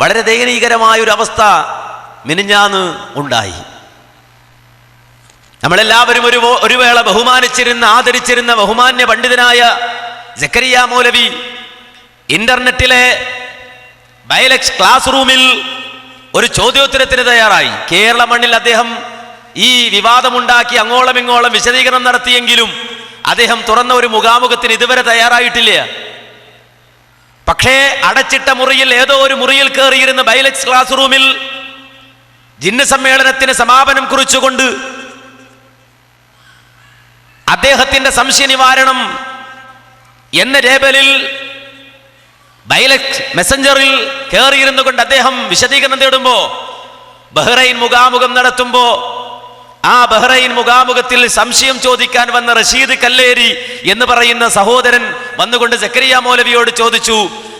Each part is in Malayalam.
വളരെ ദയനീയകരമായ ഒരു അവസ്ഥ മിനിഞ്ഞാന്ന് ഉണ്ടായി. നമ്മളെല്ലാവരും ഒരു ഒരു വേള ബഹുമാനിച്ചിരുന്ന ആദരിച്ചിരുന്ന ബഹുമാന്യ പണ്ഡിതനായ ജക്കരിയ മൗലവി ഇന്റർനെറ്റിലെ ബയലക്സ് ക്ലാസ് റൂമിൽ ഒരു ചോദ്യോത്തരത്തിന് തയ്യാറായി. കേരള മണ്ണിൽ അദ്ദേഹം ഈ വിവാദമുണ്ടാക്കി അങ്ങോളം ഇങ്ങോളം വിശദീകരണം നടത്തിയെങ്കിലും അദ്ദേഹം തുറന്ന ഒരു മുഖാമുഖത്തിന് ഇതുവരെ തയ്യാറായിട്ടില്ല. പക്ഷേ അടച്ചിട്ട മുറിയിൽ ഏതോ ഒരു മുറിയിൽ കയറിയിരുന്ന ബൈലക്സ് ക്ലാസ് റൂമിൽ ജിന്ന സമ്മേളനത്തിന് സമാപനം കുറിച്ചുകൊണ്ട് അദ്ദേഹത്തിന്റെ സംശയ നിവാരണം എന്ന ലേബലിൽ ബൈലക്സ് മെസ്സഞ്ചറിൽ കയറിയിരുന്നു കൊണ്ട് അദ്ദേഹം വിശദീകരണം തേടുമ്പോൾ ബഹ്റൈൻ മുഖാമുഖം നടത്തുമ്പോ ആ ബഹ്റൈൻ മുഖാമുഖത്തിൽ സംശയം ചോദിക്കാൻ വന്ന റഷീദ് കല്ലേരി എന്ന് പറയുന്ന സഹോദരൻ വന്നുകൊണ്ട് സക്കരിയ മോലവിയോട് ചോദിച്ചു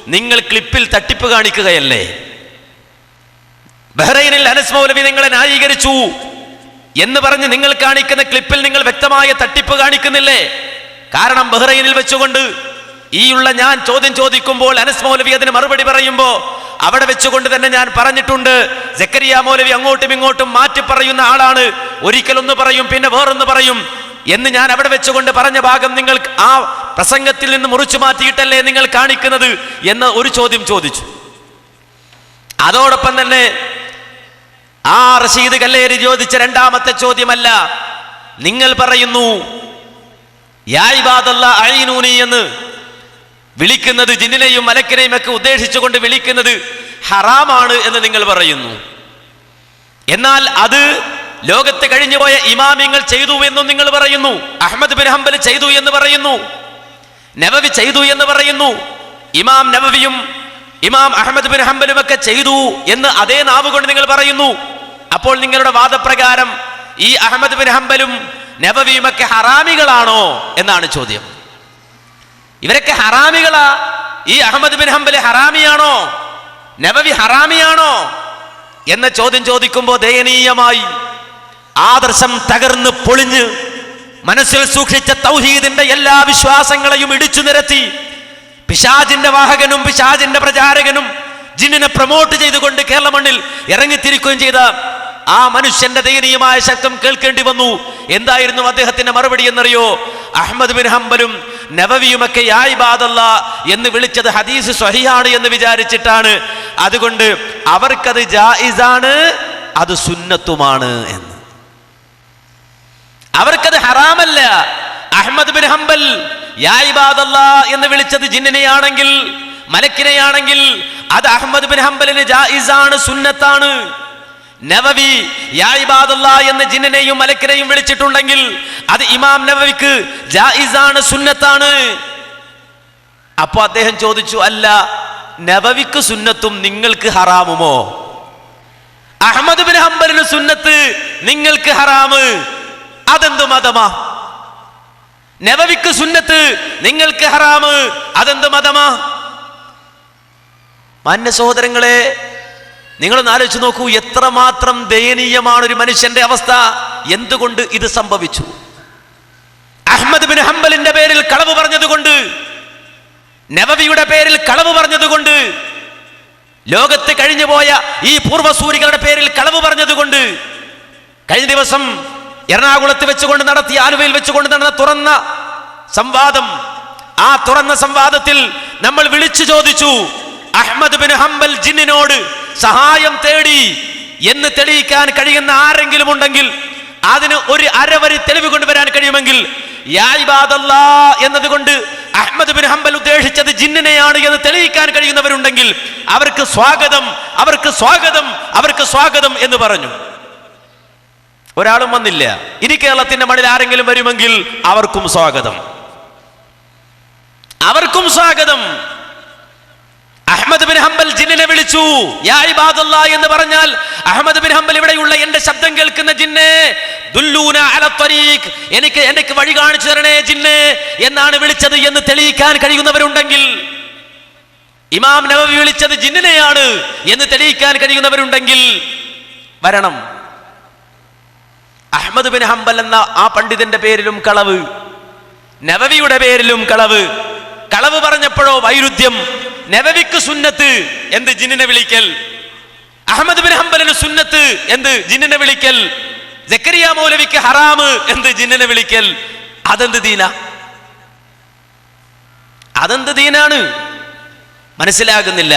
നിങ്ങൾ ക്ലിപ്പിൽ തട്ടിപ്പ് കാണിക്കുകയല്ലേ? ബഹ്റൈനിൽ അനസ് മൗലവി നിങ്ങളെ ന്യായീകരിച്ചു എന്ന് പറഞ്ഞ് നിങ്ങൾ കാണിക്കുന്ന ക്ലിപ്പിൽ നിങ്ങൾ വ്യക്തമായ തട്ടിപ്പ് കാണിക്കുന്നില്ലേ? കാരണം ബഹ്റൈനിൽ വെച്ചുകൊണ്ട് ഈയുള്ള ഞാൻ ചോദ്യം ചോദിക്കുമ്പോൾ അനസ് മൗലവി അതിന് മറുപടി പറയുമ്പോ അവിടെ വെച്ചുകൊണ്ട് തന്നെ ഞാൻ പറഞ്ഞിട്ടുണ്ട്. ജക്കരിയ മൗലവി അങ്ങോട്ടും ഇങ്ങോട്ടും മാറ്റി പറയുന്ന ആളാണ്. ഒരിക്കലൊന്ന് പറയും പിന്നെ വേറൊന്ന് പറയും. എന്ന് ഞാൻ അവിടെ വെച്ചുകൊണ്ട് പറഞ്ഞ ഭാഗം നിങ്ങൾ ആ പ്രസംഗത്തിൽ നിന്ന് മുറിച്ചു മാറ്റിയിട്ടല്ലേ നിങ്ങൾ കാണിക്കുന്നത് എന്ന് ഒരു ചോദ്യം ചോദിച്ചു. അതോടൊപ്പം തന്നെ ആ റഷീദ് കല്ലേരി ചോദിച്ച രണ്ടാമത്തെ ചോദ്യമല്ല നിങ്ങൾ പറയുന്നു എന്ന്. വിളിക്കുന്നത് ജിന്നിനെയും മലക്കിനെയും ഒക്കെ ഉദ്ദേശിച്ചുകൊണ്ട് വിളിക്കുന്നത് ഹറാമാണ് എന്ന് നിങ്ങൾ പറയുന്നു. എന്നാൽ അത് ലോകത്ത് കഴിഞ്ഞുപോയ ഇമാമിങ്ങൾ ചെയ്തു എന്നും നിങ്ങൾ പറയുന്നു. അഹമ്മദ് ബിൻ ഹംബൽ ചെയ്തു എന്ന് പറയുന്നു. നവവി ചെയ്തു എന്ന് പറയുന്നു. ഇമാം നവവിയും ഇമാം അഹമ്മദ് ബിൻ ഹംബലും ഒക്കെ ചെയ്തു എന്ന് അതേ നാവ് കൊണ്ട് നിങ്ങൾ പറയുന്നു. അപ്പോൾ നിങ്ങളുടെ വാദപ്രകാരം ഈ അഹമ്മദ് ബിൻ ഹംബലും നവവിയും ഒക്കെ ഹറാമികളാണോ എന്നാണ് ചോദ്യം. ഇവരൊക്കെ ഹറാമികളാ. ഈ അഹമ്മദ് ബിൻ ഹംബൽ ഹറാമിയാണോ? നബവി ഹറാമിയാണോ? എന്ന ചോദ്യം ചോദിക്കുമ്പോൾ ദയനീയമായി ആദർശം തകർന്ന് പൊളിഞ്ഞ് മനസ്സിൽ സൂക്ഷിച്ച തൗഹീദിന്റെ എല്ലാ വിശ്വാസങ്ങളെയും ഇടിച്ചു നിരത്തി പിശാജിന്റെ വാഹകനും പിശാജിന്റെ പ്രചാരകനും ജിന്നിനെ പ്രൊമോട്ട് ചെയ്തുകൊണ്ട് കേരള മണ്ണിൽ ഇറങ്ങിത്തിരിക്കുകയും ചെയ്ത ആ മനുഷ്യന്റെ ദയനീയമായ ശബ്ദം കേൾക്കേണ്ടി വന്നു. എന്തായിരുന്നു അദ്ദേഹത്തിന്റെ മറുപടി എന്നറിയോ? അഹമ്മദ് ബിൻ ഹംബലും നവവിയുമൊക്കെ യായിബാദല്ല എന്ന് വിളിച്ചത് ഹദീസ് സ്വഹിയാണ് എന്ന് വിചാരിച്ചിട്ടാണ്. അതുകൊണ്ട് അവർക്കത് ജായിസാണ് അത് സുന്നത്തുമാണ് എന്ന്. അവർക്കത് ഹറാമല്ല. അഹമ്മദ് ബിൻ ഹംബൽ യായിബാദല്ല എന്ന് വിളിച്ചത് ജിന്നിനെയാണെങ്കിൽ മലക്കിനെയാണെങ്കിൽ അത് അഹമ്മദ് ബിൻ ഹംബലിന് ജായിസാണ് സുന്നത്താണ്. നവവി എന്ന് ജിന്നനെയും മലക്കിനെയും വിളിച്ചിട്ടുണ്ടെങ്കിൽ അത് ഇമാം നവവിക്ക് ജായിസാണ് സുന്നത്താണ്. അപ്പൊ അദ്ദേഹം ചോദിച്ചു അല്ല നവവിക്ക് സുന്നത്തും നിങ്ങൾക്ക് ഹറാമുമോ? അഹമ്മദ് ബിൻ ഹംബലിന് സുന്നത്ത് നിങ്ങൾക്ക് ഹറാമ്. അതെന്തു മതമാ? നവവിക്ക് സുന്നത്ത് നിങ്ങൾക്ക് ഹറാമ്. അതെന്ത് മതമാ? മാന്യ സഹോദരങ്ങളെ നിങ്ങളൊന്ന് ആലോചിച്ച് നോക്കൂ എത്രമാത്രം ദയനീയമാണ് ഒരു മനുഷ്യന്റെ അവസ്ഥ. എന്തുകൊണ്ട് ഇത് സംഭവിച്ചു? അഹമ്മദ് ബിൻ ഹംബലിന്റെ പേരിൽ കളവ് പറഞ്ഞതുകൊണ്ട് നവവിയുടെ പേരിൽ കളവ് പറഞ്ഞതുകൊണ്ട് ലോകത്ത് കഴിഞ്ഞുപോയ ഈ പൂർവസൂരികളുടെ പേരിൽ കളവ് പറഞ്ഞതുകൊണ്ട് കഴിഞ്ഞ ദിവസം എറണാകുളത്ത് വെച്ചുകൊണ്ട് നടത്തിയ ആലുവയിൽ വെച്ചുകൊണ്ട് നടന്ന തുറന്ന സംവാദം ആ തുറന്ന സംവാദത്തിൽ നമ്മൾ വിളിച്ചു ചോദിച്ചു അഹമ്മദ് ബിൻ ഹംബൽ ജിന്നിനോട് സഹായം തേടി എന്ന് തെളിയിക്കാൻ കഴിയുന്ന ആരെങ്കിലും ഉണ്ടെങ്കിൽ അതിന് ഒരു അരവരി തെളിവ് കൊണ്ടുവരാൻ കഴിയുമെങ്കിൽ എന്നതുകൊണ്ട് അഹമ്മദ് ബിൻ ഹംബൽ ഉദ്ദേശിച്ചത് ജിന്നിനെയാണ് എന്ന് തെളിയിക്കാൻ കഴിയുന്നവരുണ്ടെങ്കിൽ അവർക്ക് സ്വാഗതം അവർക്ക് സ്വാഗതം അവർക്ക് സ്വാഗതം എന്ന് പറഞ്ഞു. ഒരാളും വന്നില്ല. ഇനി കേരളത്തിന്റെ മണ്ണിൽ ആരെങ്കിലും വരുമെങ്കിൽ അവർക്കും സ്വാഗതം. അവർക്കും സ്വാഗതം. അഹമ്മദ് ബിൻ ഹംബൽ വിളിച്ചു എന്ന് പറഞ്ഞാൽ അഹമ്മദ് ബിൻ ഹംബൽ ഇവിടെയുള്ള എന്റെ ശബ്ദം കേൾക്കുന്ന ജിന്നെ ദുല്ലൂന അല എനിക്ക് എനിക്ക് വഴി കാണിച്ചു തരണേ ജിന്നെ എന്നാണ് വിളിച്ചത് എന്ന് തെളിയിക്കാൻ കഴിയുന്നവരുണ്ടെങ്കിൽ ഇമാം നവവി വിളിച്ചത് ജിന്നിനെയാണ് എന്ന് തെളിയിക്കാൻ കഴിയുന്നവരുണ്ടെങ്കിൽ വരണം. അഹമ്മദ് ബിൻ ഹംബൽ എന്ന ആ പണ്ഡിതന്റെ പേരിലും കളവ് നവവിയുടെ പേരിലും കളവ്. കളവ് പറഞ്ഞപ്പോഴോ വൈരുദ്ധ്യം നവവിക്ക് സുന്നത്ത് എന്ത് ജിന്നിനെ വിളിക്കൽ? അഹമ്മദ് ബിൻ ഹംബലിന് സുന്നത്ത് എന്ത് ജിന്നിനെ വിളിക്കൽ? ജക്കരിയ മൗലവിക്ക് ഹറാമ് എന്ത് ജിന്നിനെ വിളിക്കൽ? അതെന്ത് ദീന? അതെന്ത് ദീനാണ്? മനസ്സിലാകുന്നില്ല.